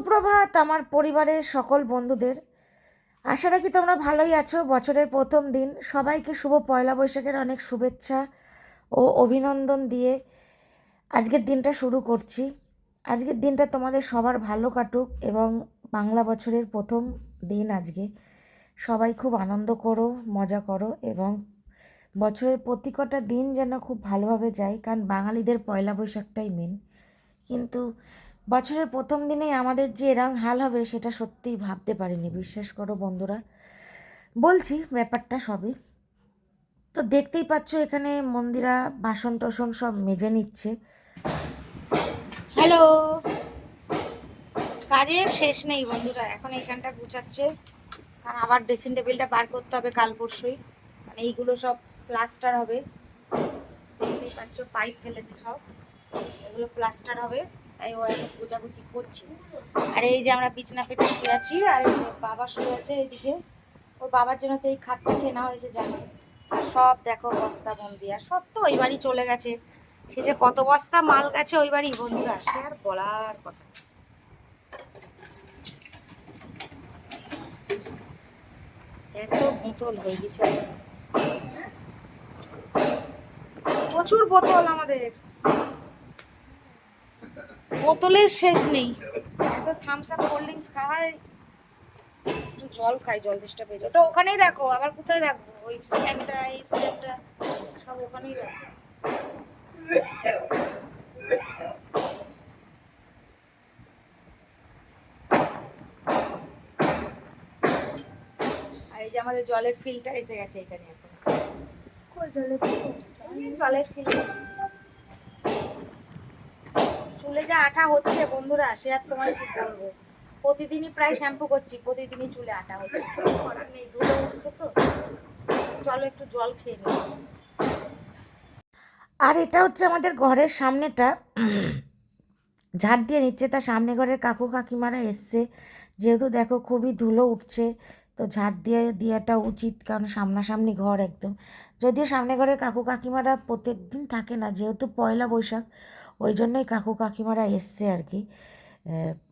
সুপ্রভাত আমার পরিবারের সকল বন্ধুদের। আশা রাখি তোমরা ভালোই আছো। বছরের প্রথম দিন। সবাইকে শুভ পয়লা বৈশাখের অনেক শুভেচ্ছা ও অভিনন্দন দিয়ে আজকের দিনটা শুরু করছি। আজকের দিনটা তোমাদের সবার ভালো কাটুক এবং বাংলা বছরের প্রথম দিন আজকে। সবাই খুব আনন্দ করো, মজা করো এবং বছরের প্রতি কটা দিন যেন খুব ভালোভাবে যায়। কারণ বাঙালিদের পয়লা বৈশাখটাই মেন কিন্তু বছরের প্রথম দিনেই আমাদের যে এরম হাল হবে সেটা সত্যিই ভাবতে পারিনি। বিশ্বাস করো বন্ধুরা বলছি ব্যাপারটা সবই। তো দেখতেই পাচ্ছ এখানে মন্দিরা বাসন টসন সব মেজে নিচ্ছে। হ্যালো কাজের শেষ নেই বন্ধুরা এখন এইখানটা গুছাচ্ছে। কারণ আবার ড্রেসিং টেবিলটা বার করতে হবে কাল পরশুই। মানে এইগুলো সব প্লাস্টার হবে। দেখতেই পাচ্ছ পাইপ ফেলেছে সব। এগুলো প্লাস্টার হবে। তাই ও এখন গোজাগুজি করছে। আর এই যে আমরা বিছনা পেতে শুয়ে আছি, আর এই বাবা শুয়ে আছে এইদিকে ওর বাবার জন্য তো এই খাটটা কেনা হয়েছে, জানো? সব দেখো বস্তা বন্দি, আর সব তো ওই বাড়ি চলে গেছে। সে যে কত বস্তা মাল গেছে ওই বাড়ি, বন্ধুরা, সে আর বলার কথা। এত বোতল হয়ে গেছে। প্রচুর বোতল আমাদের। বোতলের শেষ নেই। এত থামস আপ কোল্ড ড্রিঙ্কস খাওয়ার একটু জল খাই জল ডিস্টার্ব হয়েছে ওটা ওখানেই রাখো আবার কোথায় রাখব? ওই স্ট্যান্ডটা এই স্ট্যান্ডটা সব ওখানেই রাখো। আর এই যে আমাদের জলের ফিল্টার এসে গেছে এখানে এখন। জলের ফিল্টার জলের ফিল্টার চুলে যা আঠা হচ্ছে, বন্ধুরা, সে আর তোমার কি বলব? প্রতিদিনই প্রায় শ্যাম্পু করছি, প্রতিদিনই চুলে আঠা হচ্ছে। তো। চলো একটু জল খেয়ে নিই। আর এটা হচ্ছে আমাদের ঘরের সামনেটা। ঝাড় দিয়ে নিচ্ছে তার সামনে ঘরের কাকু কাকিমারা এসছে। যেহেতু দেখো খুবই ধুলো উঠছে, তো ঝাড় দিয়ে দেওয়াটা উচিত, কারণ সামনাসামনি ঘর একদম। যদিও সামনে ঘরে কাকু কাকিমারা প্রত্যেক দিন থাকে না, যেহেতু পয়লা বৈশাখ ওই জন্যই কাকু কাকিমারা এসছে আর কি।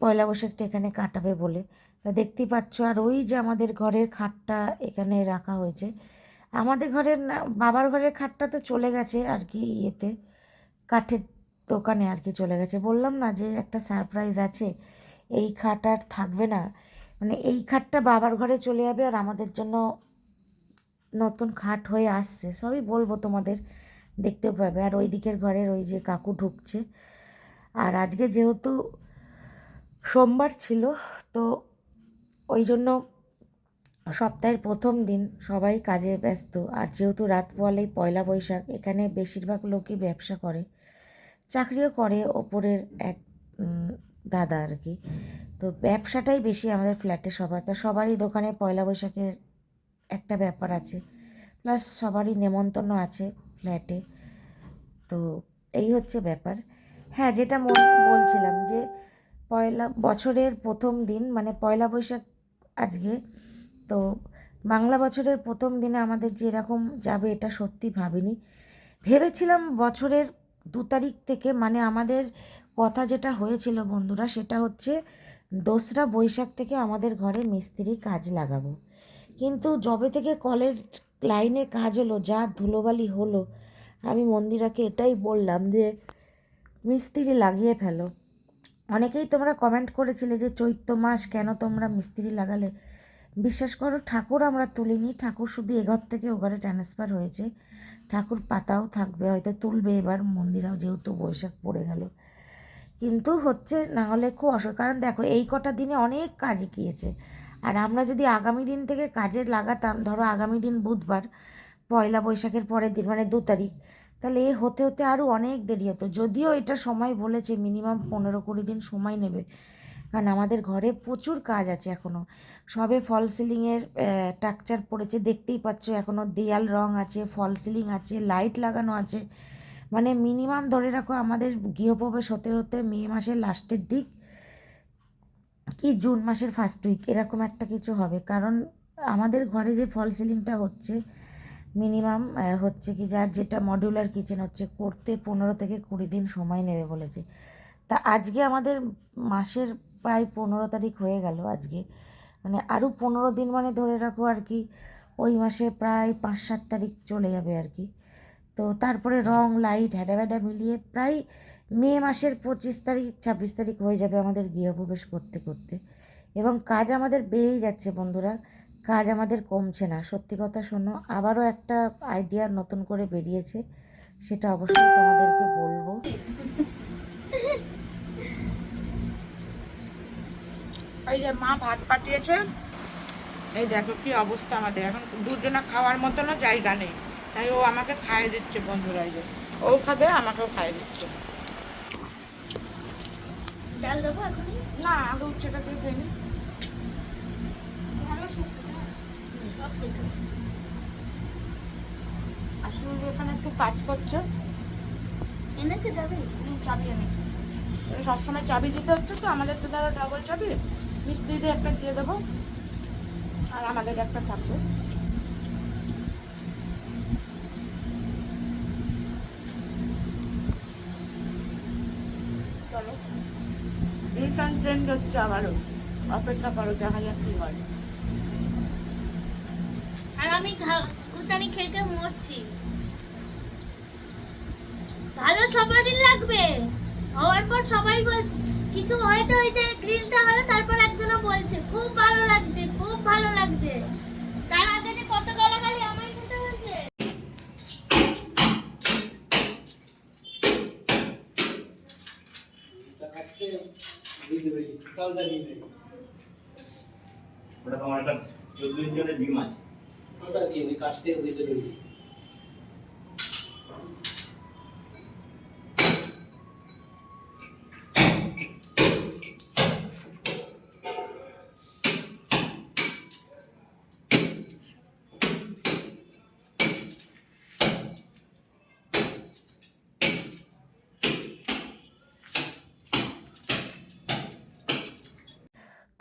পয়লা বৈশাখটা এখানে কাটাবে বলে। তা দেখতেই পাচ্ছ, আর ওই যে আমাদের ঘরের খাটটা এখানে রাখা হয়েছে। আমাদের ঘরের না, বাবার ঘরের খাটটা তো চলে গেছে আর কি ইয়েতে, কাঠের দোকানে আর কি চলে গেছে। বললাম না যে একটা সারপ্রাইজ আছে, এই খাট আর থাকবে না। মানে এই খাটটা বাবার ঘরে চলে যাবে আর আমাদের জন্য নতুন খাট হয়ে আসছে। সবই বলব তোমাদের। দেখতে পাবে। আর ওই দিকের ঘরের ওই যে কাকু ঢুকছে। আর আজকে যেহেতু সোমবার ছিল, তো ওই জন্য সপ্তাহের প্রথম দিন সবাই কাজে ব্যস্ত। আর যেহেতু রাত পোয়ালেই পয়লা বৈশাখ, এখানে বেশিরভাগ লোকই ব্যবসা করে। চাকরিও করে ওপরের এক দাদা আর কি। তো ব্যবসাটাই বেশি আমাদের ফ্ল্যাটে সবার। তা সবারই দোকানে পয়লা বৈশাখের একটা ব্যাপার আছে। প্লাস সবারই নেমন্তন্ন আছে। ফ্ল্যাটে। তো এই হচ্ছে ব্যাপার। হ্যাঁ যেটা বলছিলাম যে পয়লা বছরের প্রথম দিন মানে পয়লা বৈশাখ আজকে, তো বাংলা বছরের প্রথম দিনে আমাদের যে এরকম যাবে এটা সত্যি ভাবিনি। ভেবেছিলাম বছরের দু তারিখ থেকে মানে আমাদের কথা যেটা হয়েছিল বন্ধুরা, সেটা হচ্ছে দোসরা বৈশাখ থেকে আমাদের ঘরে মিস্ত্রি কাজ লাগাবো। কিন্তু যবে থেকে কলের লাইনে কাজ হলো, যা ধুলোবালি হলো, আমি মন্দিরাকে এটাই বললাম যে, মিস্ত্রি লাগিয়ে ফেলো। অনেকেই তোমরা কমেন্ট করেছিলে যে, চৈত্র মাস কেন তোমরা মিস্ত্রি লাগালে? বিশ্বাস করো, ঠাকুর আমরা তুলিনি। ঠাকুর শুধু এঘর থেকে ও ঘরে ট্রান্সফার হয়েছে। ঠাকুর পাতাও থাকবে, হয়তো তুলবে এবার। মন্দিরাও যেহেতু বৈশাখ পড়ে গেল। কিন্তু হচ্ছে, না হলে খুব অসুখ। কারণ দেখো, এই কটা দিনে অনেক কাজ গিয়েছে আর আমরা যদি আগামী দিন থেকে কাজে লাগাতাম, ধরো আগামী দিন বুধবার, পয়লা বৈশাখের পরের দিন মানে দু তারিখ, তাহলে এ হতে হতে আরও অনেক দেরি হতো। যদিও এটা সময় বলেছে মিনিমাম পনেরো কুড়ি দিন সময় নেবে, কারণ আমাদের ঘরে প্রচুর কাজ আছে এখনও সবে ফল সিলিংয়ের টাকচার পড়েছে, দেখতেই পাচ্ছ এখনও দেয়াল রং আছে, ফল সিলিং আছে লাইট লাগানো আছে। মানে মিনিমাম ধরে রাখো, আমাদের গৃহপ্রবেশ হতে হতে মে মাসের লাস্টের দিক কি জুন মাসের ফার্স্ট উইক এরকম একটা কিছু হবে। কারণ আমাদের ঘরে যে ফল সিলিংটা হচ্ছে মিনিমাম হচ্ছে কি যার যেটা মডিউলার কিচেন হচ্ছে, করতে পনেরো থেকে কুড়ি দিন সময় নেবে বলেছে। তা আজকে আমাদের মাসের প্রায় পনেরো তারিখ হয়ে গেল আজকে। মানে আরও পনেরো দিন মানে ধরে রাখো আর কি, ওই মাসে প্রায় পাঁচ সাত তারিখ চলে যাবে আর কি। তো তারপরে রং লাইট হ্যাডা মিলিয়ে প্রায় মে মাসের পঁচিশ তারিখ, ছাব্বিশ তারিখ হয়ে যাবে আমাদের গৃহপ্রবেশ করতে করতে। এবং কাজ আমাদের বেড়েই যাচ্ছে বন্ধুরা। কাজ আমাদের কমছে না। সত্যি কথা শোনো, আবারও একটা আইডিয়া নতুন করে বেরিয়েছে, সেটা অবশ্যই তোমাদেরকে বলব। এই যে মা ভাত পাঠিয়েছে। এই দেখো কি অবস্থা আমাদের। এখন দুজনা খাওয়ার মতনও জায়গা নেই। তাই ও আমাকে খাইয়ে দিচ্ছে বন্ধুরা, এই যে। ও খাবে, আমাকেও খাইয়ে দিচ্ছে। ডাল দেবো এখনই? না আগে উচ্ছেটা দিয়ে নি। ভালো? সব দেখেছি আসলে এখানে একটু কাজ করছে। এনেছে হুম, চাবি এনেছে। সবসময় চাবি দিতে হচ্ছে তো আমাদের তো ধরো ডবল চাবি। মিস্ত্রিদের একটা দিয়ে দেবো আর আমাদের একটা থাকবে। চলো। ডিসিশন চেঞ্জ হচ্ছে আবারও অপেক্ষা ভালো সবারই লাগবে। হওয়ার পর সবাই বলছে, কিছু হয়েছে ওই যে গ্রিলটা হলো, তারপর একজনও বলছে, খুব ভালো লাগছে, খুব ভালো লাগছে। তার আগে ওটা তোমার একটা চোদ্দ ইঞ্চি বিম আছে। ওটা দিয়ে কাটতে ভিতরে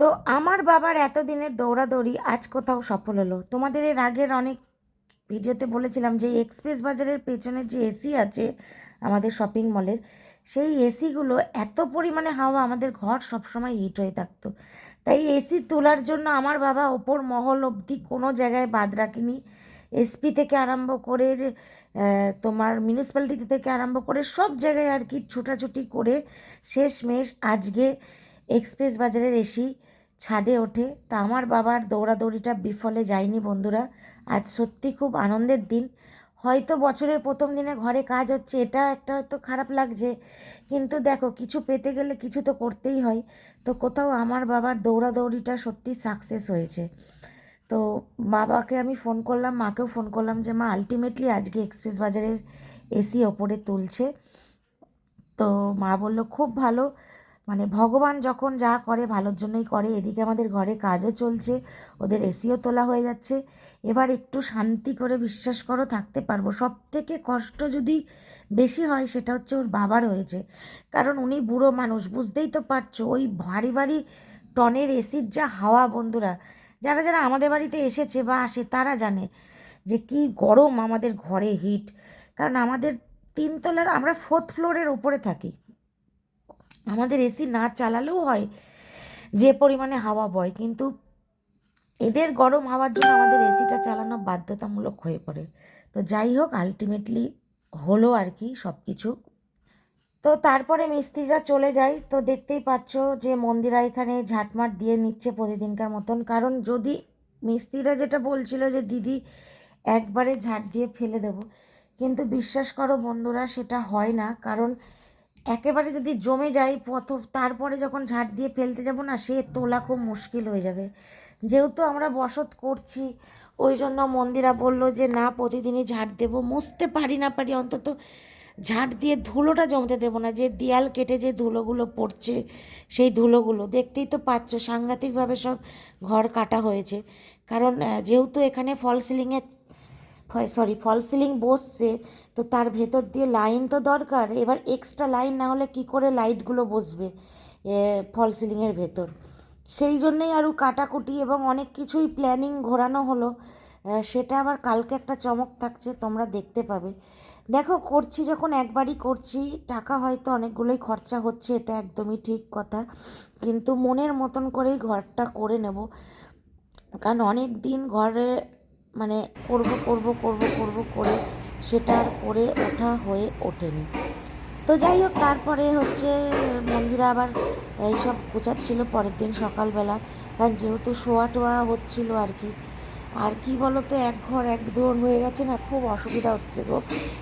তো আমার বাবার এতদিনের দৌড়াদৌড়ি আজ কোথাও সফল হলো? তোমাদের এর আগের অনেক ভিডিওতে বলেছিলাম যে এক্সপ্রেস বাজারের পেছনে যে এসি আছে আমাদের শপিং মলের, সেই এসিগুলো এত পরিমাণে হাওয়া আমাদের ঘর সবসময় হিট হয়ে থাকতো। তাই এসি তোলার জন্য আমার বাবা ওপর মহল অবধি কোনো জায়গায় বাদ রাখেনি। এসপি থেকে আরম্ভ করে তোমার মিউনিসিপ্যালিটি থেকে আরম্ভ করে সব জায়গায় আর কি ছুটাছুটি করে শেষমেশ আজকে এক্সপ্রেস বাজারের এসি ছাদে ওঠে। তা আমার বাবার দৌড়াদৌড়িটা বিফলে যায়নি বন্ধুরা। আজ সত্যি খুব আনন্দের দিন। হয়তো বছরের প্রথম দিনে ঘরে কাজ হচ্ছে, এটা একটা হয়তো খারাপ লাগছে। কিন্তু দেখো, কিছু পেতে গেলে কিছু তো করতেই হয়। তো কোথাও আমার বাবার দৌড়াদৌড়িটা সত্যি সাকসেস হয়েছে। তো বাবাকে আমি ফোন করলাম, মাকেও ফোন করলাম যে, মা আলটিমেটলি আজকে এক্সপ্রেস বাজারের এসি ওপরে তুলছে। তো মা বলল, খুব ভালো। মানে ভগবান যখন যা করে ভালোর জন্যই করে, এদিকে আমাদের ঘরে কাজও চলছে, ওদের এসিও তোলা হয়ে যাচ্ছে। এবার একটু শান্তি করে বিশ্বাস করো, থাকতে পারব। সব থেকে কষ্ট যদি বেশি হয় সেটা হচ্ছে ওর বাবার হয়েছে কারণ উনি বুড়ো মানুষ, বুঝতেই তো পারছ, ওই ভারী ভারী টনের এসির যা হাওয়া বন্ধুরা, যারা যারা আমাদের বাড়িতে এসেছে বা আসে তারা জানে যে কি গরম আমাদের ঘরে হিট কারণ আমাদের তিনতলার, আমরা ফোর্থ ফ্লোরের ওপরে থাকি। আমাদের এসি না চালালেও হয়, যে পরিমাণে হাওয়া বয়, কিন্তু এদের গরম হাওয়ার জন্য আমাদের এসিটা চালানো বাধ্যতামূলক হয়ে পড়ে। তো যাই হোক আলটিমেটলি হলো আর কি সব কিছু তো তারপরে মিস্ত্রিরা চলে যায়। তো দেখতেই পাচ্ছ যে মন্দিরা এখানে ঝাটমাট দিয়ে নিচ্ছে প্রতিদিনকার মতন। কারণ যদি মিস্ত্রিরা যেটা বলছিল যে, দিদি, একবারে ঝাড় দিয়ে ফেলে দেব। কিন্তু বিশ্বাস করো বন্ধুরা, সেটা হয় না। কারণ একেবারে যদি জমে যায় পথ তারপরে যখন ঝাড় দিয়ে ফেলতে যাব না, সে তোলা খুব মুশকিল হয়ে যাবে। যেহেতু আমরা বসত করছি, ওই জন্য মন্দিরা বলল যে, না, প্রতিদিনই ঝাড় দেবো। মুছতে পারি না পারি, অন্তত ঝাড় দিয়ে ধুলোটা জমতে দেবো না। যে দেয়াল কেটে যে ধুলোগুলো পড়ছে, সেই ধুলোগুলো দেখতেই তো পাচ্ছ, সাংঘাতিকভাবে সব ঘর কাটা হয়েছে। কারণ যেহেতু এখানে ফল সিলিংয়ে সরি ফল সিলিং বসছে, তো তার ভেতর দিয়ে লাইন তো দরকার, এবার এক্সট্রা লাইন না হলে কি করে লাইটগুলো বসবে ফল সিলিংয়ের ভেতর? সেই জন্যেই আরও কাটাকুটি এবং অনেক কিছুই প্ল্যানিং ঘোরানো হলো সেটা আবার কালকে একটা চমক থাকছে, তোমরা দেখতে পাবে। দেখো, করছি যখন একবারই করছি, টাকা হয়তো অনেকগুলোই খরচা হচ্ছে, এটা একদমই ঠিক কথা, কিন্তু মনের মতন করেই ঘরটা করে নেব। কারণ অনেক দিন ঘরে মানে করব করব করব করব করে সেটা আর করে ওঠা হয়ে ওঠেনি। তো যাই হোক, তারপরে হচ্ছে মন্দিরে আবার এইসব গোছাচ্ছিল পরের দিন সকালবেলা। কারণ যেহেতু শোয়া টোয়া হচ্ছিল আর কি আর কি বলো তো এক ঘর এক দোর হয়ে গেছে না, খুব অসুবিধা হচ্ছে গো।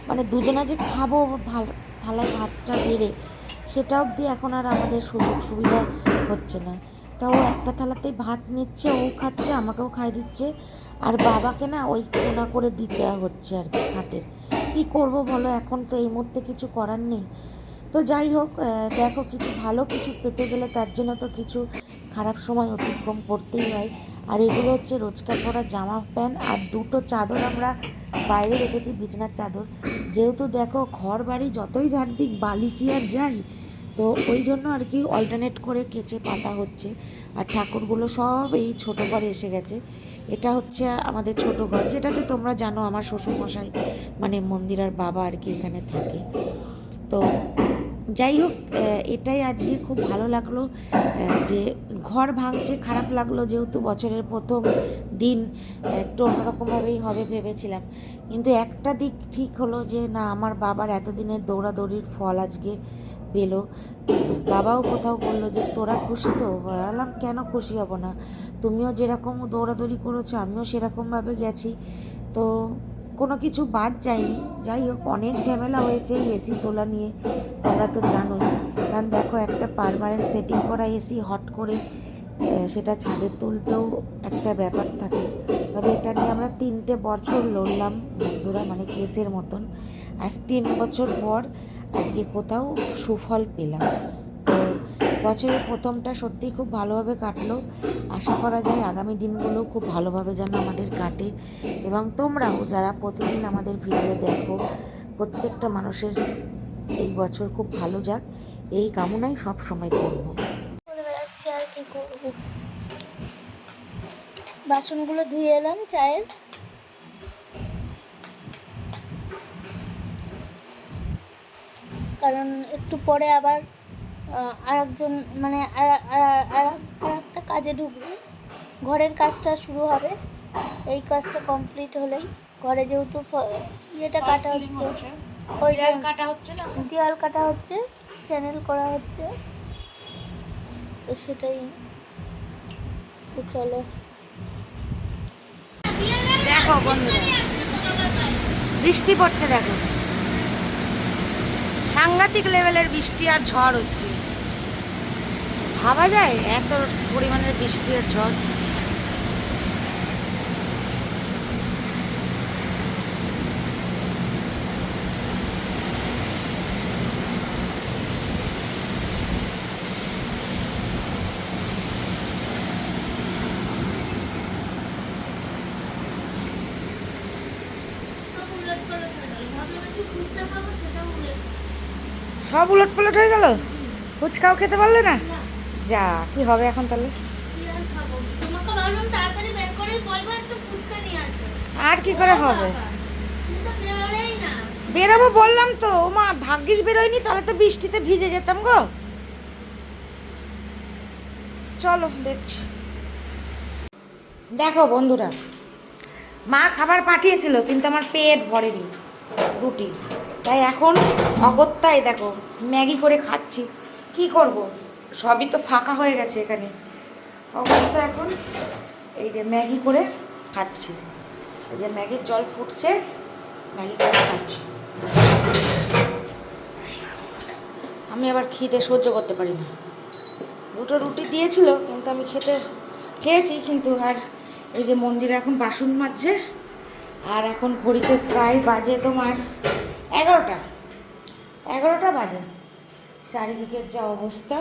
মানে দুজনে যে খাব ভালো, থালায় ভাতটা বেড়ে, সেটা অবধি এখন আর আমাদের সুযোগ সুবিধা হচ্ছে না। তাও একটা থালাতেই ভাত নিচ্ছে, ও খাচ্ছে, আমাকেও খাই দিচ্ছে। আর বাবাকে না ওই কোনা করে দিতে হচ্ছে আর কি খাটের। কী করব বলো? এখন তো এই মুহূর্তে কিছু করার নেই। তো যাই হোক দেখো কিছু ভালো কিছু পেতে গেলে তার জন্য তো কিছু খারাপ সময় অতিক্রম করতেই হয়। আর এগুলো হচ্ছে রোজকার পরা জামা প্যান্ট আর দুটো চাদর আমরা বাইরে রেখেছি, বিছনার চাদর। যেহেতু দেখো ঘর বাড়ি যতই ঝাড় দিক বালি কি আর যাই? তো ওই জন্য আর কি অল্টারনেট করে কেচে পাতা হচ্ছে। আর ঠাকুরগুলো সব এই ছোটো ঘরে এসে গেছে। এটা হচ্ছে আমাদের ছোট ঘর, যেটাতে তোমরা জানো আমার শ্বশুরমশাই মানে মন্দিরার বাবা আর কি এখানে থাকে। তো যাই হোক এটাই আজকে খুব ভালো লাগল যে ঘর ভাঙছে, খারাপ লাগল যেহেতু বছরের প্রথম দিন, একটু অন্যরকমভাবেই হবে ভেবেছিলাম। কিন্তু একটা দিক ঠিক হলো যে না, আমার বাবার এতদিনের দৌড়াদৌড়ির ফল আজকে পেল। বাবাও কোথাও বলল যে, তোরা খুশি তো? বললাম, কেন খুশি হব না? তুমিও যেরকম দৌড়াদৌড়ি করেছ, আমিও সেরকমভাবে গেছি। তো কোনো কিছু বাদ যায়নি। যাই হোক, অনেক ঝামেলা হয়েছে এই এসি তোলা নিয়ে, তোমরা তো জানোই। কারণ দেখো, একটা পারমানেন্ট সেটিং করা এসি হট করে সেটা ছাদে তুলতেও একটা ব্যাপার থাকে। তবে এটা নিয়ে আমরা তিনটে বছর লড়লাম, বন্ধুরা মানে কেসের মতন। আজ তিন বছর পর আজকে কোথাও সুফল পেলাম। তো বছরের প্রথমটা সত্যিই খুব ভালোভাবে কাটলো। আশা করা যায় আগামী দিনগুলো খুব ভালোভাবে যেন আমাদের কাটে। এবং তোমরাও যারা প্রতিদিন আমাদের ভিডিও দেখো, প্রত্যেকটা মানুষের এই বছর খুব ভালো যাক। এই কামনাই সব সময় করব। বাসনগুলো ধুয়ে এলাম, চায়ের। কারণ একটু পরে আবার আর একজন মানে আর আর একটা কাজে ঢুকবে। ঘরের কাজটা শুরু হবে। এই কাজটা কমপ্লিট হলেই ঘরে যেহেতু ইয়েটা কাটা হচ্ছে ওই কাটা হচ্ছে না? দেওয়াল কাটা হচ্ছে চ্যানেল করা হচ্ছে। তো সেটাই। তো চলো। দেখো বন্ধুরা বৃষ্টি পড়ছে দেখো। সাংঘাতিক লেভেলের বৃষ্টি আর ঝড় হচ্ছে। ভাবা যায় এত পরিমাণের বৃষ্টি আর ঝড়। সব উলট পালট হয়ে গেল? ফুচকাও খেতে পারলে না? যা, কি হবে এখন তাহলে? আর কি করে হবে? বেরোবো বললাম তো মা ভাগ্যিস বেরোয়নি, তাহলে তো বৃষ্টিতে ভিজে যেতাম গো। চলো, দেখছি। দেখো বন্ধুরা, মা খাবার পাঠিয়েছিল, কিন্তু আমার পেট ভরেনি, রুটি। তাই এখন অগত্যায় দেখো, ম্যাগি করে খাচ্ছি। কি করব? সবই তো ফাঁকা হয়ে গেছে এখানে। অগত্যা এখন এই যে ম্যাগি করে খাচ্ছি। এই যে ম্যাগির জল ফুটছে, ম্যাগি করে খাচ্ছি। আমি আবার খিদে সহ্য করতে পারি না। দুটো রুটি দিয়েছিল, কিন্তু আমি খেতে খেয়েছি, কিন্তু আর এই যে মন্দিরে এখন বাসন মাজছে, আর এখন ঘড়িতে প্রায় বাজে তোমার এগারোটা। এগারোটা বাজে। চারিদিকের যা অবস্থা।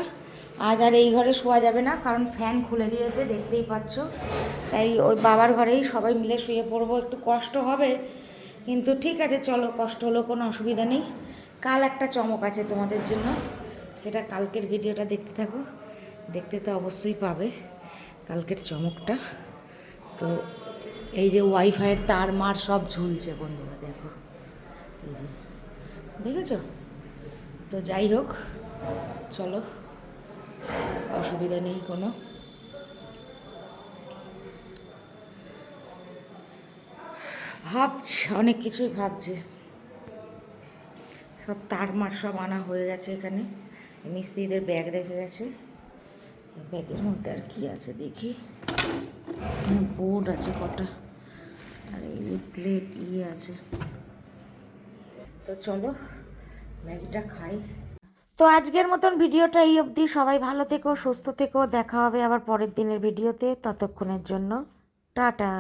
আজ আর এই ঘরে শোয়া যাবে না, কারণ ফ্যান খুলে দিয়েছে, দেখতেই পাচ্ছ। তাই ওই বাবার ঘরেই সবাই মিলে শুয়ে পড়ব, একটু কষ্ট হবে। কিন্তু ঠিক আছে, চলো, কষ্ট হলেও কোনো অসুবিধা নেই। কাল একটা চমক আছে তোমাদের জন্য। সেটা কালকের ভিডিওটা দেখতে থাকো। দেখতে তো অবশ্যই পাবে কালকের চমকটা। তো এই যে ওয়াইফাইয়ের তার মার সব ঝুলছে বন্ধুরা, দেখো। এই যে। দেখেছ? তো যাই হোক, চলো। অসুবিধা নেই কোনো। ভাবছে, অনেক কিছুই ভাবছে। সব তার মার সব আনা হয়ে গেছে এখানে। মিস্ত্রিদের ব্যাগ রেখে গেছে। ব্যাগের মধ্যে আর কি আছে দেখি। বোর্ড আছে কটা। আর এই প্লেট ইয়ে আছে। তো চলো, ম্যাগিটা খাই। তো আজকের মতন ভিডিওটা এই অবধি। সবাই ভালো থেকো, সুস্থ থেকো। দেখা হবে আবার পরের দিনের ভিডিওতে। ততক্ষণের জন্য, টাটা।